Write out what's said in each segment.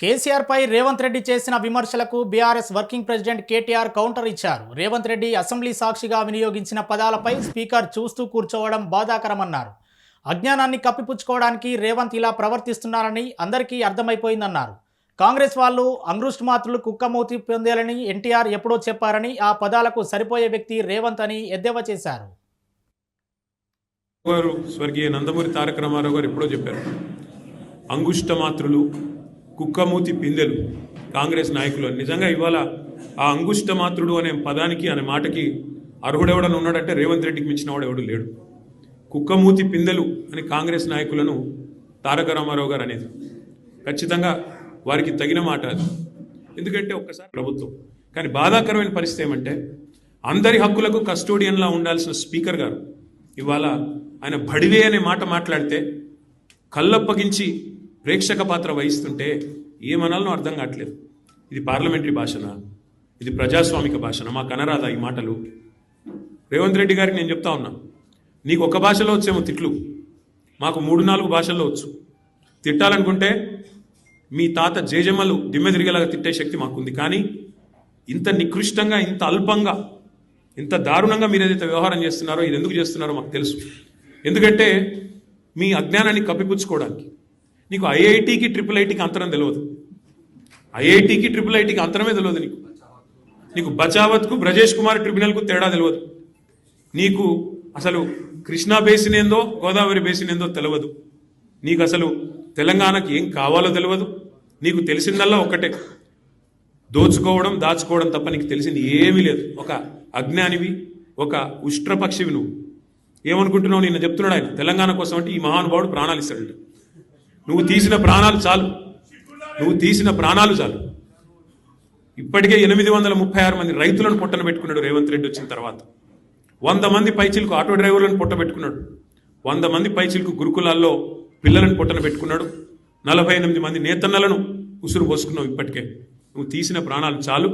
కేసీఆర్ పై రేవంత్ రెడ్డి చేసిన విమర్శలకు BRS working president KTR counter ఇచ్చారు. రేవంత్ రెడ్డి అసెంబ్లీ సాక్షిగా వినియోగించిన పదాలపై స్పీకర్ చూస్తూ కూర్చోవడం బాధాకరమన్నారు. అజ్ఞానాన్ని కప్పిపుచ్చుకోవడానికి రేవంత్ ఇలా ప్రవర్తిస్తున్నారని అందరికీ అర్థమైపోయిందన్నారు. కాంగ్రెస్ వాళ్ళు అంగృష్ట్ మాత్రులు కుక్కమూతి పొందేయాలని ఎన్టీఆర్ ఎప్పుడో చెప్పారని ఆ పదాలకు సరిపోయే వ్యక్తి రేవంత్ అని ఎద్దేవా చేశారు. స్వర్గీయ నందమూరి తారక రామారావు గారు ఎప్పుడో చెప్పారు. అంగుష్టమాత్రులు కుక్కమూతి పిందెలు కాంగ్రెస్ నాయకులు నిజంగా ఇవాళ ఆ అంగుష్టమాత్రుడు అనే పదానికి అనే మాటకి అర్హుడెవడని ఉన్నాడంటే రేవంత్ రెడ్డికి మించిన వాడు ఎవడు లేడు. కుక్కమూతి పిందెలు అని కాంగ్రెస్ నాయకులను తారక రామారావు గారు అనేది. ఖచ్చితంగా వారికి తగిన మాట అది. ఎందుకంటే ఒక్కసారి ప్రభుత్వం. కానీ బాధాకరమైన పరిస్థితి ఏమంటే అందరి హక్కులకు కస్టోడియన్లా ఉండాల్సిన స్పీకర్ గారు ఇవాళ ఆయన బడివే అనే మాట మాట్లాడితే కళ్ళప్పగించి ప్రేక్షక పాత్ర వహిస్తుంటే ఏమనాలనో అర్థం కావట్లేదు. ఇది పార్లమెంటరీ భాషనా? ఇది ప్రజాస్వామిక భాషన? మాకు అనరాదా ఈ మాటలు? రేవంత్ రెడ్డి గారికి నేను చెప్తా ఉన్నా. నీకు ఒక భాషలో వచ్చేమో తిట్లు. మాకు మూడు నాలుగు భాషల్లో వచ్చు. తిట్టాలనుకుంటే మీ తాత జేజమ్మలు దిమ్మె తిరిగేలాగా తిట్టే శక్తి మాకుంది. కానీ ఇంత నికృష్టంగా ఇంత అల్పంగా ఇంత దారుణంగా మీరు ఏదైతే వ్యవహారం చేస్తున్నారో ఇది ఎందుకు చేస్తున్నారో మాకు తెలుసు. ఎందుకంటే మీ అజ్ఞానాన్ని కప్పిపుచ్చుకోవడానికి నీకు ఐఐటికి ట్రిపుల్ ఐటీకి అంతరం తెలియదు ఐఐటికి ట్రిపుల్ ఐటీకి అంతరమే తెలియదు నీకు. నీకు బచావత్కు బ్రజేష్ కుమార్ ట్రిబ్యునల్కు తేడా తెలియదు నీకు అసలు కృష్ణా బేసిన్ ఏందో గోదావరి బేసిన్ ఏందో తెలియదు నీకు అసలు తెలంగాణకి ఏం కావాలో తెలియదు నీకు తెలిసిందల్లా ఒక్కటే. దోచుకోవడం దాచుకోవడం తప్ప నీకు తెలిసింది ఏమీ లేదు. ఒక అజ్ఞానివి ఒక ఉష్ట్రపక్షివి నువ్వు. ఏమనుకుంటున్నావు? నిన్న చెప్తున్నాడు ఆయన. తెలంగాణ కోసం అంటే ఈ మహానుభావుడు ప్రాణాలు ఇస్తాడు నువ్వు తీసిన ప్రాణాలు చాలు. నువ్వు తీసిన ప్రాణాలు చాలు. ఇప్పటికే ఎనిమిది వందల ముప్పై ఆరు మంది రైతులను పొట్టన పెట్టుకున్నాడు రేవంత్ రెడ్డి వచ్చిన తర్వాత. వంద మంది పైచిలకు ఆటో డ్రైవర్లను పొట్ట పెట్టుకున్నాడు. వంద మంది పైచిలకు గురుకులాల్లో పిల్లలను పొట్టన పెట్టుకున్నాడు. నలభై ఎనిమిది మంది నేతన్నలను ఉసురు పోసుకున్నావు ఇప్పటికే. నువ్వు తీసిన ప్రాణాలు చాలు.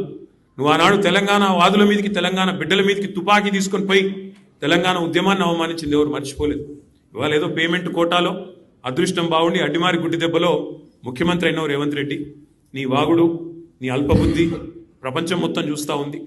నువ్వు ఆనాడు తెలంగాణ వాదుల మీదకి తెలంగాణ బిడ్డల మీదకి తుపాకీ తీసుకొని పోయి తెలంగాణ ఉద్యమాన్ని అవమానించింది ఎవరు మర్చిపోలేదు. ఇవాళ ఏదో పేమెంట్ కోటాలో అదృష్టం బాగుండి అడ్డిమారి గుడ్డి దెబ్బలో ముఖ్యమంత్రి అయినావు రేవంత్ రెడ్డి. నీ వాగుడు నీ అల్పబుద్ధి ప్రపంచం మొత్తం చూస్తూ ఉంది.